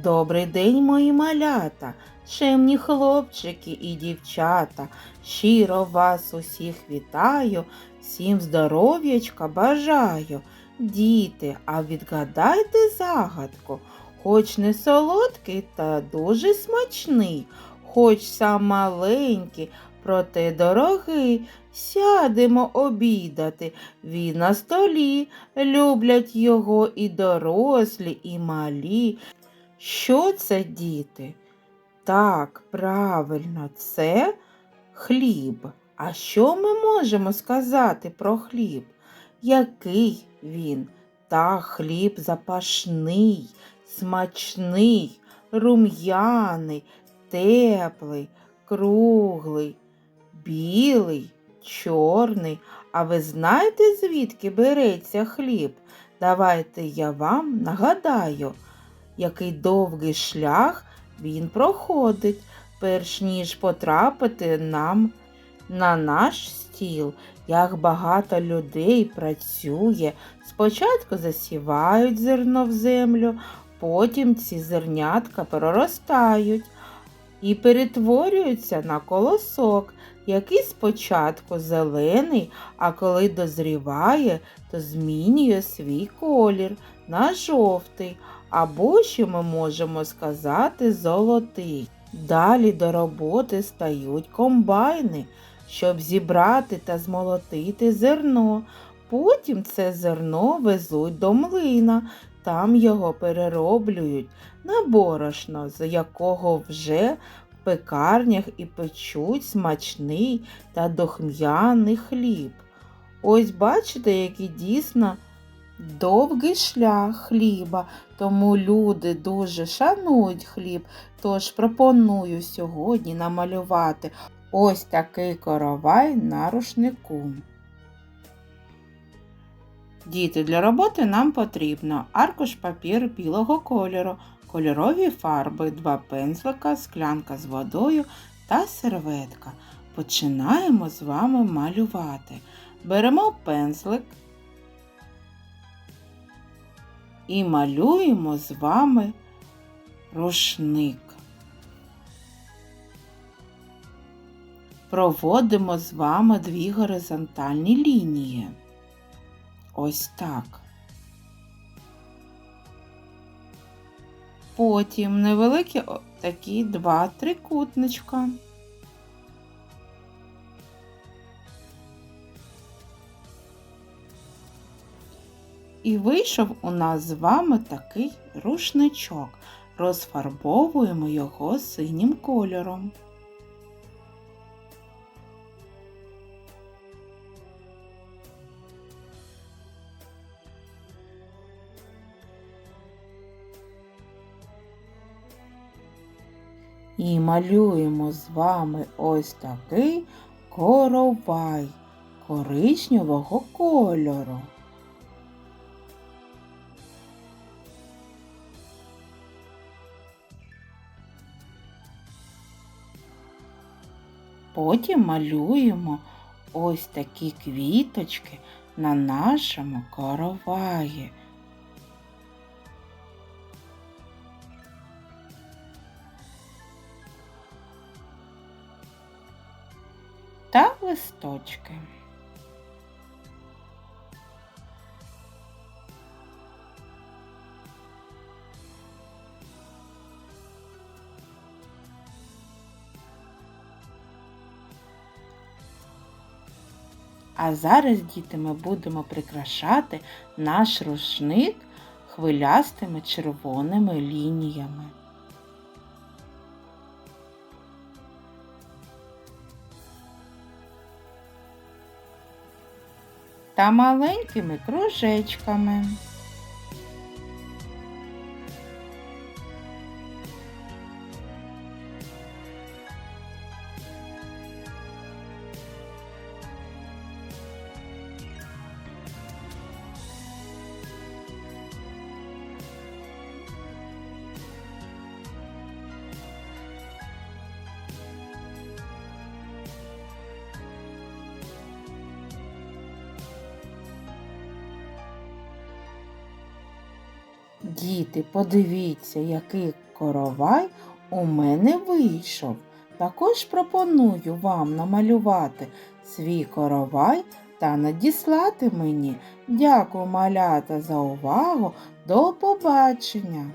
Добрий день, мої малята, чемні хлопчики і дівчата. Щиро вас усіх вітаю, всім здоров'ячка бажаю. Діти, а відгадайте загадку, хоч не солодкий та дуже смачний, хоч сам маленький, проте дорогий. Сядемо обідати, він на столі, люблять його і дорослі, і малі. Що це, діти? Так, правильно, це хліб. А що ми можемо сказати про хліб? Який він? Та хліб запашний, смачний, рум'яний, теплий, круглий, білий, чорний. А ви знаєте, звідки береться хліб? Давайте я вам нагадаю який довгий шлях він проходить, перш ніж потрапити нам на наш стіл. Як багато людей працює, спочатку засівають зерно в землю, потім ці зернятка проростають і перетворюються на колосок, який спочатку зелений, а коли дозріває, то змінює свій колір на жовтий або ще ми можемо сказати золотий. Далі до роботи стають комбайни, щоб зібрати та змолотити зерно. Потім це зерно везуть до млина, там його перероблюють на борошно, з якого вже в пекарнях і печуть смачний та дохм'яний хліб. Ось бачите, який дійсно довгий шлях хліба, тому люди дуже шанують хліб. Тож пропоную сьогодні намалювати ось такий коровай на рушнику. Діти, для роботи нам потрібно аркуш папіру білого кольору, кольорові фарби, два пензлика, склянка з водою та серветка. Починаємо з вами малювати. Беремо пензлик і малюємо з вами рушник. Проводимо з вами дві горизонтальні лінії. Ось так. Потім невеликі такі два трикутничка. І вийшов у нас з вами такий рушничок. Розфарбовуємо його синім кольором. І малюємо з вами ось такий коровай коричневого кольору. Потім малюємо ось такі квіточки на нашому короваї. Та листочки. А зараз, діти, ми будемо прикрашати наш рушник хвилястими червоними лініями. Та маленькими кружечками. Діти, подивіться, який коровай у мене вийшов. Також пропоную вам намалювати свій коровай та надіслати мені. Дякую, малята, за увагу. До побачення!